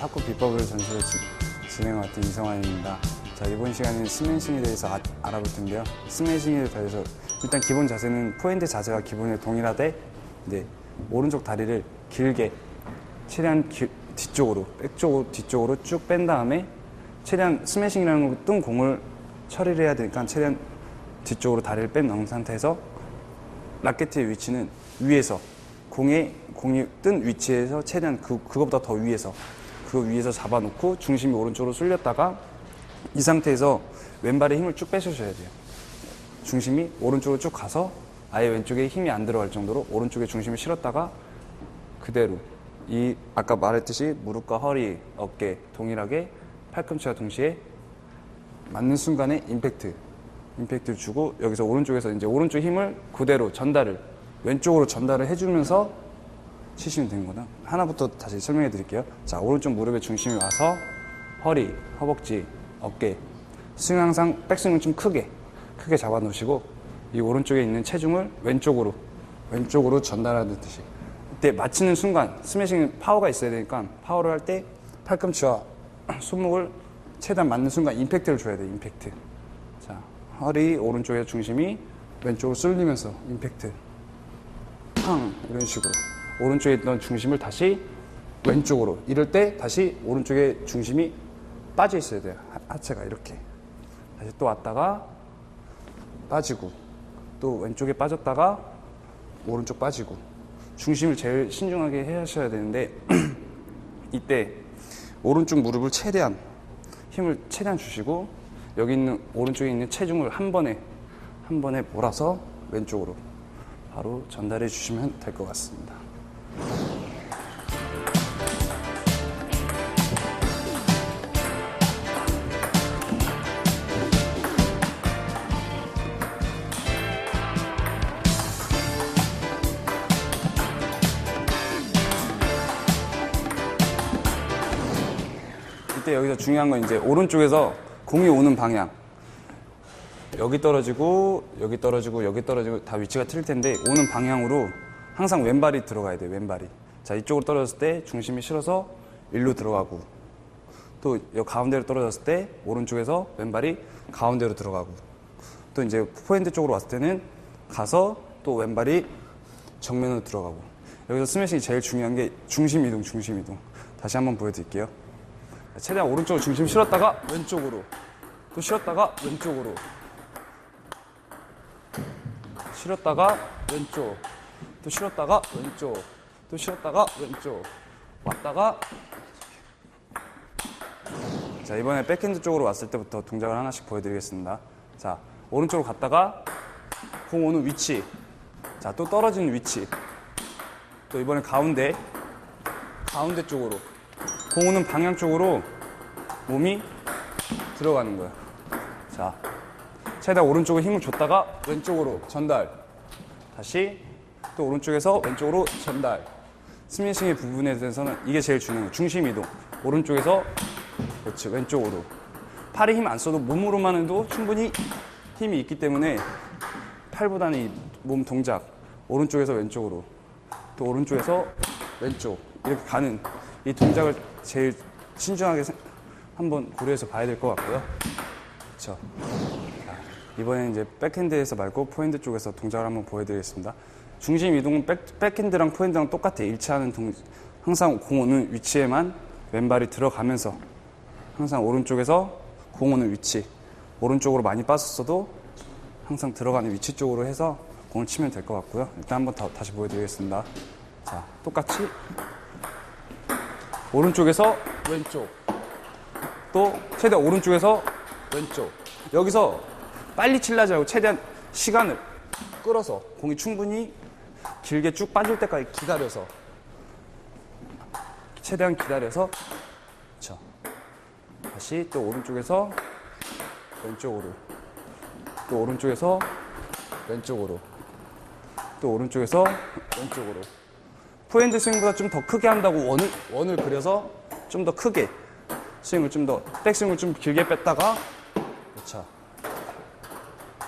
탁구 비법을 전수를 진- 진행해 왔던 이성환입니다. 자, 이번 시간에는 스매싱에 대해서 아- 알아볼 텐데요. 스매싱에 대해서 일단 기본 자세는 포핸드 자세와 기본에 동일하되 네, 오른쪽 다리를 길게 최대한 기- 뒤쪽으로 백쪽으로 뒤쪽으로 쭉 뺀 다음에 최대한 스매싱이라는 걸뜬 공을 처리를 해야 되니까 최대한 뒤쪽으로 다리를 뺀 상태에서 라켓의 위치는 위에서 공의 공이 뜬 위치에서 최대한 그 그거보다 더 위에서 그 위에서 잡아놓고 중심이 오른쪽으로 쏠렸다가 이 상태에서 왼발에 힘을 쭉 빼주셔야 돼요. 중심이 오른쪽으로 쭉 가서 아예 왼쪽에 힘이 안 들어갈 정도로 오른쪽에 중심을 실었다가 그대로 이 아까 말했듯이 무릎과 허리, 어깨 동일하게 팔꿈치와 동시에 맞는 순간에 임팩트 임팩트를 주고 여기서 오른쪽에서 이제 오른쪽 힘을 그대로 전달을 왼쪽으로 전달을 해주면서 치시면 되는 거다. 하나부터 다시 설명해 드릴게요. 자, 오른쪽 무릎의 중심이 와서 허리, 허벅지, 어깨. 스윙 항상 백스윙은 좀 크게, 크게 잡아 놓으시고 이 오른쪽에 있는 체중을 왼쪽으로, 왼쪽으로 전달하듯이. 이때 맞히는 순간 스매싱 파워가 있어야 되니까 파워를 할 때 팔꿈치와 손목을 최대한 맞는 순간 임팩트를 줘야 돼요, 임팩트. 자, 허리 오른쪽에 중심이 왼쪽으로 쏠리면서 임팩트. 팡 이런 식으로 오른쪽에 있던 중심을 다시 왼쪽으로. 이럴 때 다시 오른쪽에 중심이 빠져 있어야 돼요. 하- 하체가 이렇게. 다시 또 왔다가 빠지고 또 왼쪽에 빠졌다가 오른쪽 빠지고. 중심을 제일 신중하게 하셔야 되는데 이때 오른쪽 무릎을 최대한 힘을 최대한 주시고 여기 있는 오른쪽에 있는 체중을 한 번에 한 번에 몰아서 왼쪽으로 바로 전달해 주시면 될 것 같습니다. 이때 여기서 중요한 건 이제 오른쪽에서 공이 오는 방향. 여기 떨어지고 여기 떨어지고 여기 떨어지고 다 위치가 틀릴 텐데 오는 방향으로 항상 왼발이 들어가야 돼요 왼발이. 자 이쪽으로 떨어졌을 때 중심이 실어서 일로 들어가고 또여 가운데로 떨어졌을 때 오른쪽에서 왼발이 가운데로 들어가고 또 이제 포핸드 쪽으로 왔을 때는 가서 또 왼발이 정면으로 들어가고. 여기서 스매싱이 제일 중요한 게 중심 이동 중심 이동. 다시 한번 보여드릴게요 최대한 오른쪽으로 중심 실었다가 왼쪽으로. 또 실었다가 왼쪽으로. 실었다가 왼쪽. 또 실었다가 왼쪽. 또 실었다가 왼쪽. 왔다가 자 이번에 백핸드 쪽으로 왔을 때부터 동작을 하나씩 보여드리겠습니다. 자 오른쪽으로 갔다가 공 오는 위치. 자 또 떨어지는 위치. 또 이번에 가운데 가운데 쪽으로 공 오는 방향 쪽으로 몸이 들어가는 거예요 자 최대한 오른쪽에 힘을 줬다가 왼쪽으로 전달. 다시 또 오른쪽에서 왼쪽으로 전달. 스매싱의 부분에 대해서는 이게 제일 중요한 거예요. 중심 이동. 오른쪽에서 그렇지 왼쪽으로. 팔에 힘 안 써도 몸으로만 해도 충분히 힘이 있기 때문에 팔보다는 이몸 동작. 오른쪽에서 왼쪽으로. 또 오른쪽에서 왼쪽. 이렇게 가는 이 동작을 제일 신중하게 생- 한번 고려해서 봐야 될 것 같고요. 그렇죠. 이번에는 이제 백핸드에서 말고 포핸드 쪽에서 동작을 한번 보여드리겠습니다. 중심 이동은 백, 백핸드랑 포핸드랑 똑같아요. 일치하는 동, 항상 공 오는 위치에만 왼발이 들어가면서 항상 오른쪽에서 공 오는 위치, 오른쪽으로 많이 빠졌어도 항상 들어가는 위치 쪽으로 해서 공을 치면 될 것 같고요. 일단 한번 더, 다시 보여드리겠습니다. 자, 똑같이 오른쪽에서 왼쪽, 또 최대한 오른쪽에서 왼쪽. 여기서 빨리 칠라지 말고 최대한 시간을 끌어서. 공이 충분히 길게 쭉 빠질 때까지 기다려서. 최대한 기다려서. 그렇죠. 다시 또 오른쪽에서 왼쪽으로. 또 오른쪽에서 왼쪽으로. 또 오른쪽에서 왼쪽으로 포핸드 스윙보다 좀 더 크게 한다고 원을 원을 그려서 좀 더 크게 스윙을 좀 더 백스윙을 좀 길게 뺐다가 그렇죠.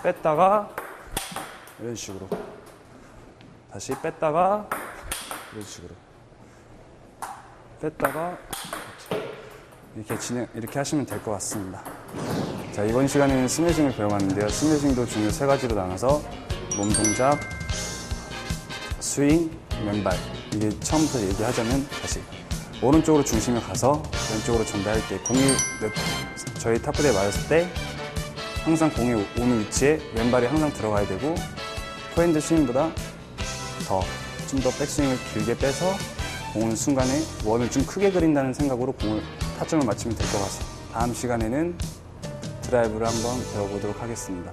뺐다가 이런 식으로 다시 뺐다가 이런 식으로 뺐다가 그렇죠. 이렇게 진행 이렇게 하시면 될 것 같습니다. 자 이번 시간에는 스매싱을 배워봤는데요. 스매싱도 종류 세 가지로 나눠서 몸 동작, 스윙, 맨발 이게 처음부터 얘기하자면 다시 오른쪽으로 중심을 가서 왼쪽으로 전달할 때 공이 내- 저희 탑볼에 맞았을 때 항상 공이 오는 위치에 왼발이 항상 들어가야 되고 포핸드 스윙보다 더 좀 더 백스윙을 길게 빼서 공 오는 순간에 원을 좀 크게 그린다는 생각으로 공을 타점을 맞추면 될 것 같습니다. 다음 시간에는 드라이브를 한번 배워보도록 하겠습니다.